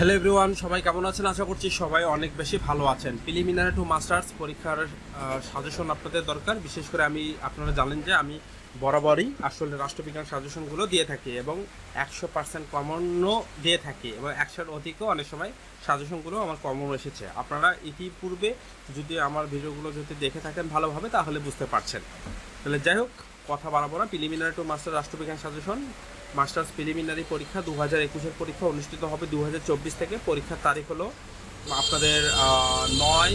Hello everyone সবাই কেমন আছেন? আশা করছি সবাই অনেক বেশি ভালো আছেন। প্রিলিমিনারি টু মাস্টার্স পরীক্ষার সাজেশন আপনাদের দরকার। বিশেষ করে আমি, আপনারা জানেন যে আমি বরাবরই আসলে রাষ্ট্রবিজ্ঞান সাজেশনগুলো দিয়ে থাকি এবং একশো পার্সেন্ট কমনও দিয়ে থাকি এবং একশোর অধিকও অনেক সময় সাজেশনগুলো আমার কমন এসেছে। আপনারা ইতিপূর্বে যদি আমার ভিডিওগুলো যদি দেখে থাকেন ভালোভাবে, তাহলে বুঝতে পারছেন। তাহলে যাই হোক, কথা বাড়াবো না। প্রিলিমিনারি টু মাস্টার রাষ্ট্রবিজ্ঞান সাজেশন মাস্টার্স প্রিলিমিনারি পরীক্ষা দু হাজার একুশের পরীক্ষা অনুষ্ঠিত হবে দু হাজার চব্বিশ থেকে। পরীক্ষার তারিখ হলো, আপনাদের নয়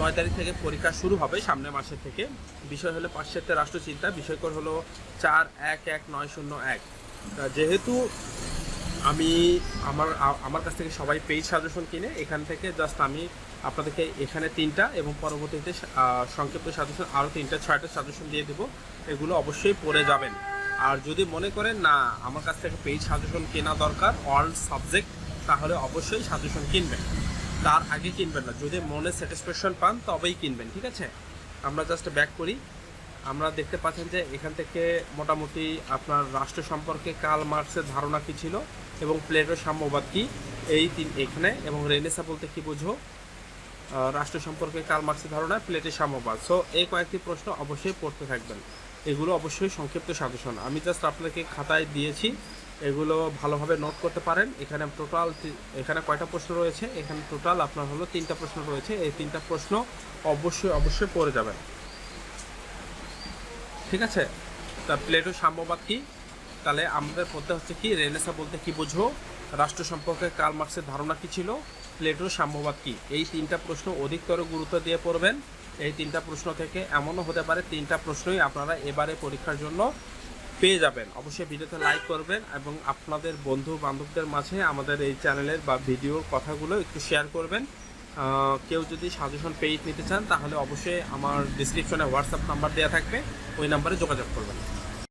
নয় তারিখ থেকে পরীক্ষা শুরু হবে সামনের মাসের থেকে। বিষয় হলো পাশ্চাত্যের রাষ্ট্রচিন্তা, বিষয়কর হলো চার, এক এক, নয়, শূন্য, এক। যেহেতু আমি আমার আমার কাছ থেকে সবাই পেইড সাজেশন কিনে, এখান থেকে জাস্ট আমি আপনাদেরকে এখানে তিনটা এবং পরবর্তীতে সংক্ষিপ্ত সাজেশন, আরও তিনটা, ছয়টা সাজেশন দিয়ে দেবো। এগুলো অবশ্যই পড়ে যাবেন। আর যদি মনে করেন, না, আমার কাছ থেকে পেইড সাজেশন কেনা দরকার, অল সাবজেক্ট, তাহলে অবশ্যই সাজেশন কিনবেন। তার আগে কিনবেন না। যদি মনে স্যাটিসফ্যাকশন পান, তবেই কিনবেন, ঠিক আছে? আমরা জাস্ট ব্যাক করি। আমরা দেখতে পাচ্ছেন যে এখান থেকে মোটামুটি আপনার রাষ্ট্র সম্পর্কে কাল মার্কসের ধারণা কী ছিল এবং প্লেটোর সাম্যবাদ কী? এই তিন এখানে। এবং রেনেসা বলতে কী বুঝো? রাষ্ট্র সম্পর্কে কাল মার্কসের ধারণা, প্লেটের সাম্যবাদ। সো এই কয়েকটি প্রশ্ন অবশ্যই পড়তে থাকবেন। এগুলো অবশ্যই সংক্ষিপ্ত সাজেশন। আমি জাস্ট আপনাকে খাতায় দিয়েছি, এগুলো ভালোভাবে নোট করতে পারেন। এখানে টোটাল এখানে কয়টা প্রশ্ন রয়েছে? এখানে টোটাল আপনার হলো তিনটা প্রশ্ন রয়েছে। এই তিনটা প্রশ্ন অবশ্যই অবশ্যই পড়ে যাবেন। ঠিক আছে? তা প্লেটো সাম্যবাদ কি? তাহলে আমাদের পড়তে হচ্ছে কি? রেনেসা বলতে কি বুঝো রাষ্ট্র সম্পর্কে কাল মার্কসের ধারণা কী ছিল? প্লেটোর সাম্যবাদ কি? এই তিনটা প্রশ্ন অধিকতর গুরুত্ব দিয়ে পড়বেন। এই তিনটা প্রশ্ন থেকে এমনও হতে পারে তিনটা প্রশ্নই আপনারা এবারে পরীক্ষার জন্য পেয়ে যাবেন। অবশ্যই ভিডিওতে লাইক করবেন এবং আপনাদের বন্ধু বান্ধবদের মাঝে আমাদের এই চ্যানেলের বা ভিডিওর কথাগুলো একটু শেয়ার করবেন। কেউ যদি সাজেশন পেইড নিতে চান তাহলে অবশ্যই আমার ডিসক্রিপশনে হোয়াটসঅ্যাপ নাম্বার দেওয়া থাকবে। ওই নাম্বারে যোগাযোগ করবেন।